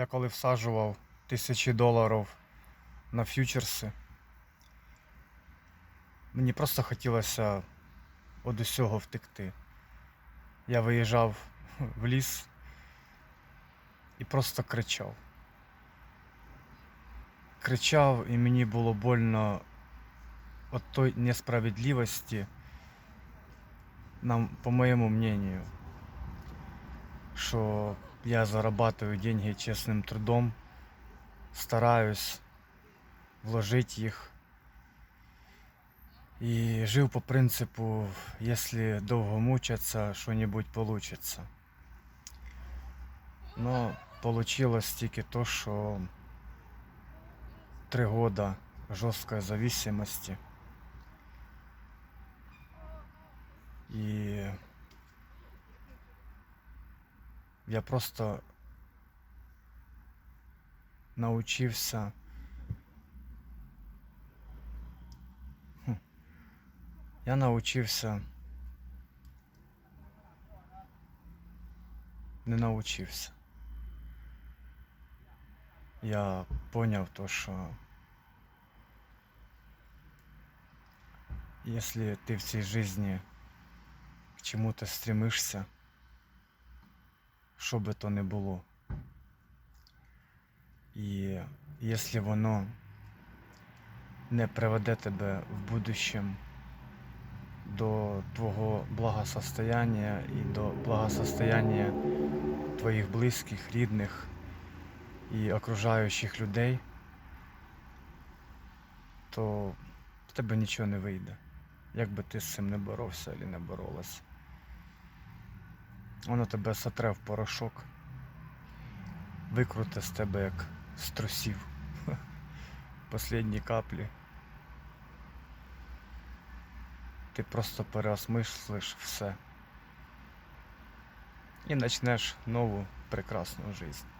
Я коли всаджував тисячі доларів на фьючерси, мені просто хотілося від усього втекти. Я виїжджав в ліс і просто кричав. Кричав, і мені було больно від той несправедливості, по моєму мнению, що я зарабатываю деньги честным трудом, стараюсь вложить їх. І жив по принципу, если довго мучаться, що-нибудь получится. Но получилось тільки то, що три года жесткой зависимости. І я просто научився я научився не научився. Я поняв то, що если ты в цій жизни к чему-то стремишься, що би то не було. І якщо воно не приведе тебе в будущем до твого благосостояння і до благосостояння твоїх близьких, рідних і окружаючих людей, то в тебе нічого не вийде. Як би ти з цим не боровся або не боролась. Воно тебе сотре в порошок, викруте з тебе як з трусів. Послідні каплі. Ти просто переосмислиш все. І почнеш нову прекрасну життя.